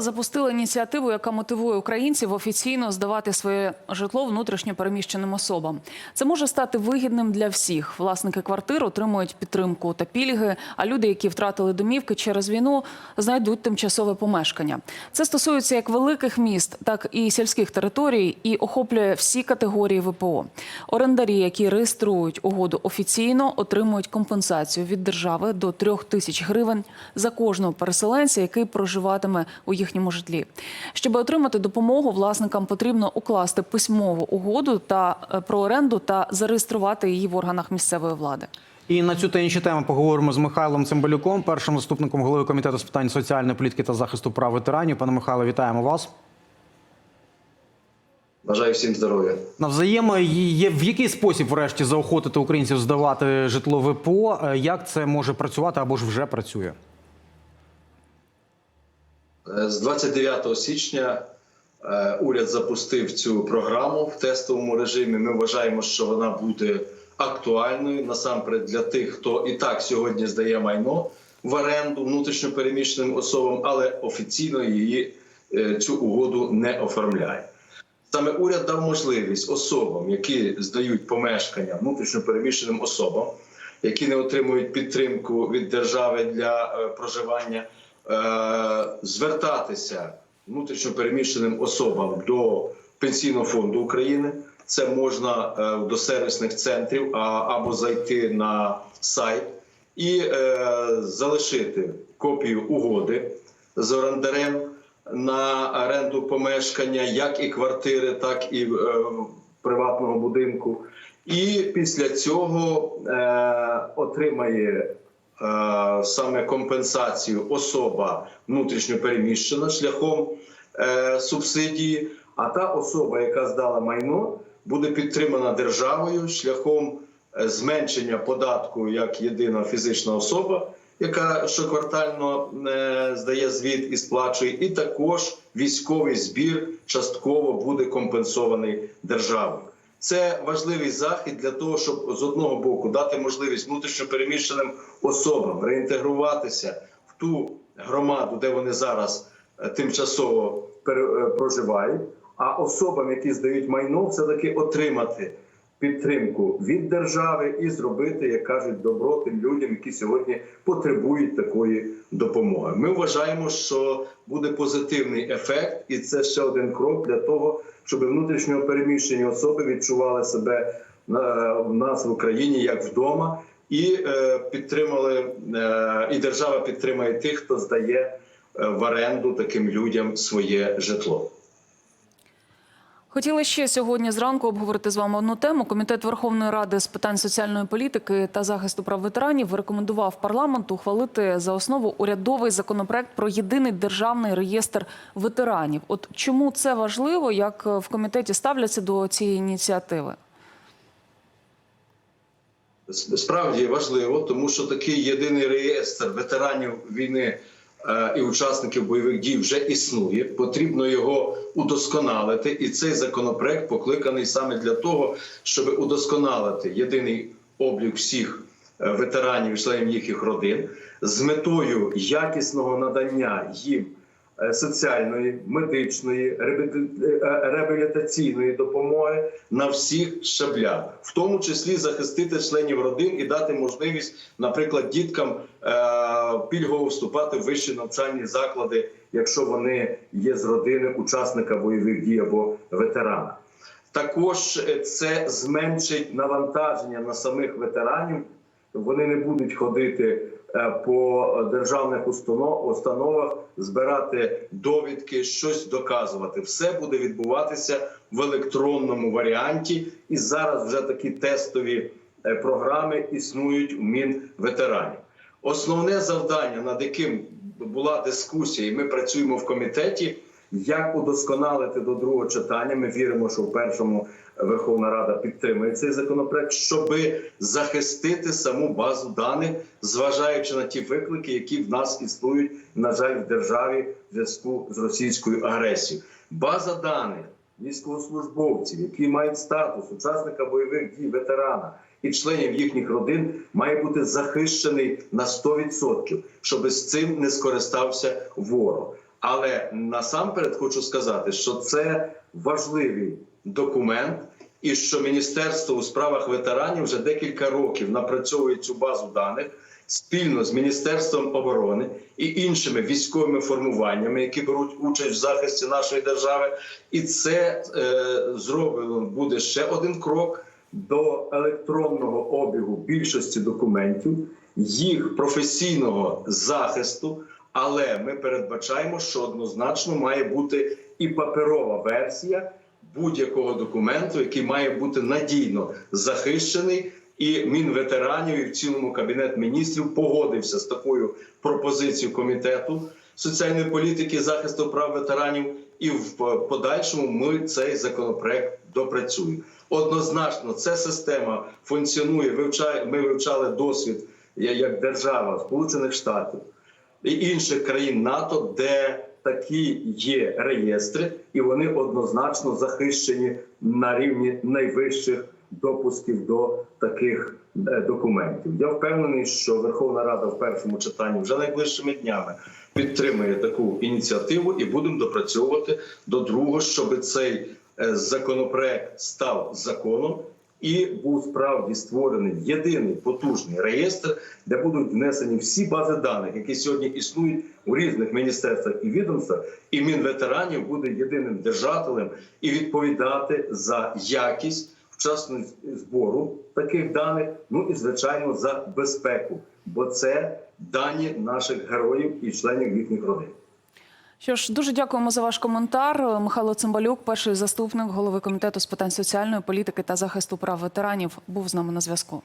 Запустила ініціативу, яка мотивує українців офіційно здавати своє житло внутрішньо переміщеним особам. Це може стати вигідним для всіх. Власники квартир отримують підтримку та пільги. А люди, які втратили домівки через війну, знайдуть тимчасове помешкання. Це стосується як великих міст, так і сільських територій, і охоплює всі категорії ВПО. Орендарі, які реєструють угоду офіційно, отримують компенсацію від держави до трьох тисяч гривень за кожного переселенця, який проживатиме у їхньому житлі. Щоб отримати допомогу, власникам потрібно укласти письмову угоду та е, про оренду та зареєструвати її в органах місцевої влади. І на цю та інші теми поговоримо з Михайлом Цимбалюком, першим заступником голови комітету з питань соціальної політики та захисту прав ветеранів. Пане Михайло, вітаємо вас. Бажаю всім здоров'я. Навзаєм є в який спосіб, врешті, заохотити українців здавати житло ВПО? Е, Як це може працювати або ж вже працює? Е, З 29 січня е, уряд запустив цю програму в тестовому режимі. Ми вважаємо, що вона буде актуальною насамперед для тих, хто і так сьогодні здає майно в оренду внутрішньопереміщеним особам, але офіційно її е, цю угоду не оформляє. Саме уряд дав можливість особам, які здають помешкання внутрішньопереміщеним особам, які не отримують підтримку від держави для проживання, звертатися внутрішньопереміщеним особам до Пенсійного фонду України. Це можна е, до сервісних центрів або зайти на сайт і е, залишити копію угоди з орендарем на оренду помешкання, як і квартири, так і е, приватного будинку. І після цього е, отримає е, саме компенсацію особа внутрішньо переміщена шляхом е, субсидії. А та особа, яка здала майно, буде підтримана державою шляхом е, зменшення податку як єдина фізична особа, яка щоквартально е, здає звіт і сплачує, і також військовий збір частково буде компенсований державою. Це важливий захід для того, щоб з одного боку дати можливість внутрішньопереміщеним особам реінтегруватися в ту громаду, де вони зараз е, тимчасово е, проживають. А особам, які здають майно, все таки отримати підтримку від держави і зробити, як кажуть, добро тим людям, які сьогодні потребують такої допомоги. Ми вважаємо, що буде позитивний ефект, і це ще один крок для того, щоб внутрішньо переміщені особи відчували себе е, в нас в Україні як вдома, і е, підтримали, е, і держава підтримає тих, хто здає в оренду таким людям своє житло. Хотіла ще сьогодні зранку обговорити з вами одну тему. Комітет Верховної Ради з питань соціальної політики та захисту прав ветеранів рекомендував парламенту ухвалити за основу урядовий законопроект про єдиний державний реєстр ветеранів. От чому це важливо, як в комітеті ставляться до цієї ініціативи? Справді важливо, тому що такий єдиний реєстр ветеранів війни е, і учасників бойових дій вже існує. Потрібно його удосконалити, і цей законопроект покликаний саме для того, щоб удосконалити єдиний облік всіх е, ветеранів і членів їхніх родин з метою якісного надання їм е, соціальної, медичної, реабілі- е, реабілітаційної допомоги на всіх щаблях, в тому числі захистити членів родин і дати можливість, наприклад, діткам е, пільгово вступати в вищі навчальні заклади, якщо вони є з родини учасника бойових дій або ветерана. Також е, це зменшить навантаження на самих ветеранів. Вони не будуть ходити е, по державних установ- установах, збирати довідки, щось доказувати. Все буде відбуватися в електронному варіанті. І зараз вже такі тестові е, програми існують у Мінветеранів. Основне завдання, над яким була дискусія, і ми працюємо в комітеті. Як удосконалити до другого читання? Ми віримо, що в першому Верховна Рада підтримує цей законопроект, щоб захистити саму базу даних, зважаючи на ті виклики, які в нас існують, на жаль, в державі в зв'язку з російською агресією. База даних військовослужбовців, які мають статус учасника бойових дій, ветерана і членів їхніх родин, має бути захищений на 100%, щоб з цим не скористався ворог. Але насамперед хочу сказати, що це важливий документ, і що Міністерство у справах ветеранів вже декілька років напрацьовує цю базу даних спільно з Міністерством оборони і іншими військовими формуваннями, які беруть участь в захисті нашої держави. І це е, зроблено буде ще один крок до електронного обігу більшості документів, їх професійного захисту. Але ми передбачаємо, що однозначно має бути і паперова версія будь-якого документу, який має бути надійно захищений. І Мінветеранів, і в цілому кабінет міністрів погодився з такою пропозицією комітету соціальної політики захисту прав ветеранів. І в подальшому ми цей законопроект допрацюємо. Однозначно, ця система функціонує. Ми вивчали досвід як держава Сполучених Штатів інших країн НАТО, де такі є реєстри, і вони однозначно захищені на рівні найвищих допусків до таких е, документів. Я впевнений, що Верховна Рада в першому читанні вже найближчими днями підтримує таку ініціативу, і будемо допрацьовувати до другого, щоб цей е, законопроект став законом і був справді створений єдиний потужний реєстр, де будуть внесені всі бази даних, які сьогодні існують у різних міністерствах і відомствах. І Мінветеранів буде єдиним держателем і відповідати за якість вчасного збору таких даних. Ну і звичайно за безпеку, бо це дані наших героїв і членів їхніх родин. Що ж, дуже дякуємо за ваш коментар. Михайло Цимбалюк, перший заступник голови комітету з питань соціальної політики та захисту прав ветеранів, був з нами на зв'язку.